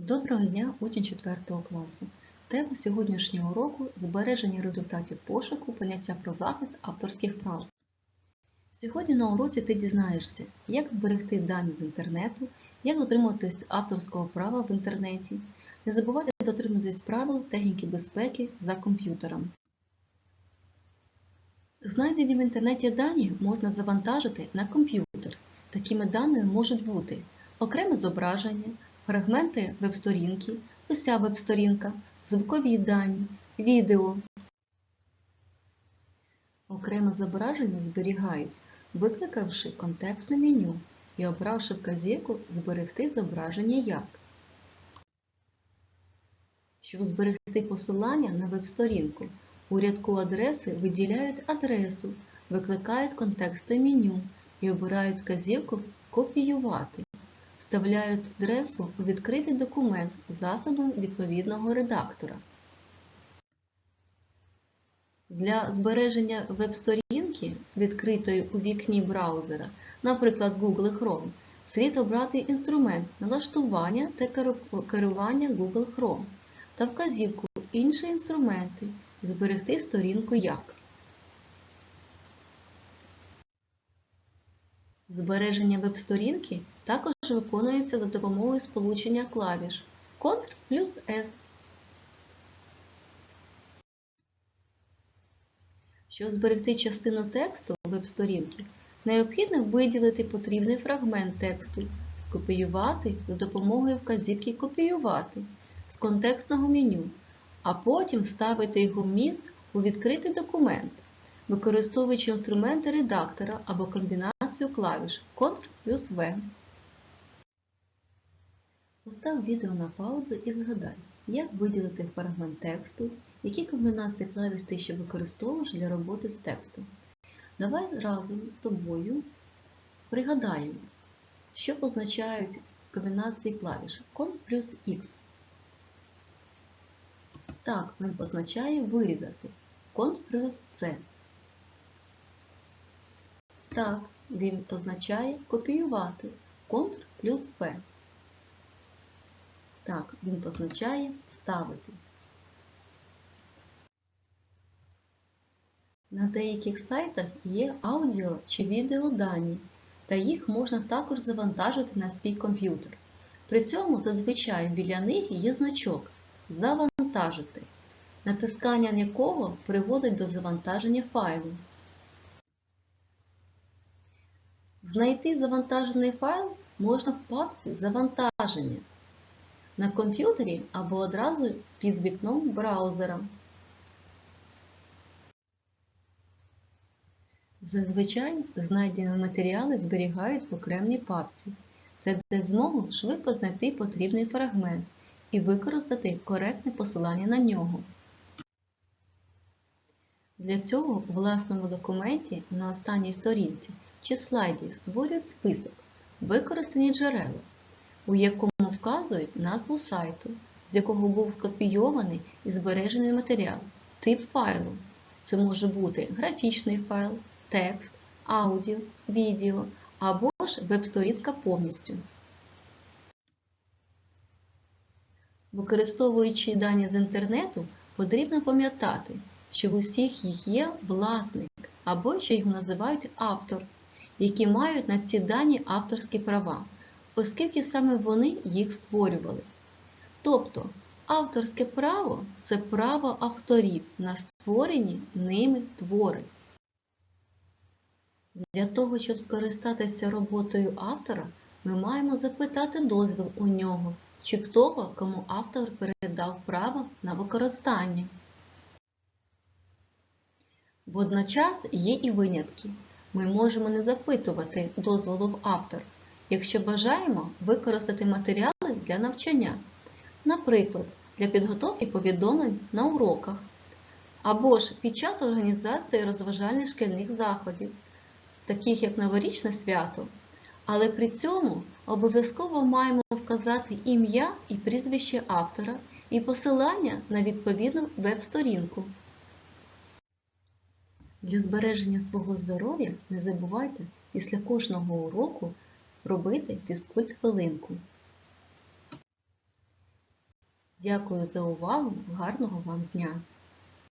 Доброго дня, учень 4 класу. Тема сьогоднішнього уроку – збереження результатів пошуку, поняття про захист авторських прав. Сьогодні на уроці ти дізнаєшся, як зберегти дані з інтернету, як дотримуватись авторського права в інтернеті. Не забувайте дотримуватись правил техніки безпеки за комп'ютером. Знайдені в інтернеті дані можна завантажити на комп'ютер. Такими даними можуть бути окреме зображення, фрагменти веб-сторінки, уся веб-сторінка, звукові дані, відео. Окреме зображення зберігають, викликавши контекстне меню і обравши вказівку Зберегти зображення як. Щоб зберегти посилання на веб-сторінку, у рядку адреси виділяють адресу, викликають контекстне меню і обирають вказівку Копіювати. Вставляють адресу у відкритий документ засобом відповідного редактора. Для збереження веб-сторінки, відкритої у вікні браузера, наприклад Google Chrome, слід обрати інструмент налаштування та керування Google Chrome та вказівку Інші інструменти зберегти сторінку як. Збереження веб-сторінки також виконується за допомогою сполучення клавіш Ctrl плюс S. Щоб зберегти частину тексту веб-сторінки, необхідно виділити потрібний фрагмент тексту, скопіювати за допомогою вказівки Копіювати з контекстного меню, а потім вставити його вміст у відкритий документ, використовуючи інструменти редактора або комбінацію клавіш Ctrl плюс V. Постав відео на паузу і згадай, як виділити фрагмент тексту, які комбінації клавіш ти ще використовуєш для роботи з текстом. Давай разом з тобою пригадаємо, що позначають комбінації клавіш Ctrl плюс X. Так, він позначає вирізати Ctrl плюс C. Так, він позначає копіювати Ctrl плюс P. Так, він позначає вставити. На деяких сайтах є аудіо чи відеодані, та їх можна також завантажити на свій комп'ютер. При цьому зазвичай біля них є значок Завантажити, натискання якого приводить до завантаження файлу. Знайти завантажений файл можна в папці Завантаження на комп'ютері або одразу під вікном браузера. Зазвичай знайдені матеріали зберігають в окремій папці. Це дасть змогу швидко знайти потрібний фрагмент і використати коректне посилання на нього. Для цього у власному документі на останній сторінці чи слайді створюють список Використані джерела, у якому вказують назву сайту, з якого був скопійований і збережений матеріал, тип файлу. Це може бути графічний файл, текст, аудіо, відео або ж веб-сторінка повністю. Використовуючи дані з інтернету, потрібно пам'ятати, що в усіх їх є власник або ще його називають автор, які мають на ці дані авторські права, оскільки саме вони їх створювали. Тобто, авторське право це право авторів на створені ними твори. Для того, щоб скористатися роботою автора, ми маємо запитати дозвіл у нього чи в того, кому автор передав право на використання. Водночас є і винятки. Ми можемо не запитувати дозволу в автор, якщо бажаємо використати матеріали для навчання, наприклад, для підготовки повідомлень на уроках, або ж під час організації розважальних шкільних заходів, таких як новорічне свято. Але при цьому обов'язково маємо вказати ім'я і прізвище автора і посилання на відповідну веб-сторінку. Для збереження свого здоров'я не забувайте після кожного уроку робити фізкульт хвилинку. Дякую за увагу! Гарного вам дня!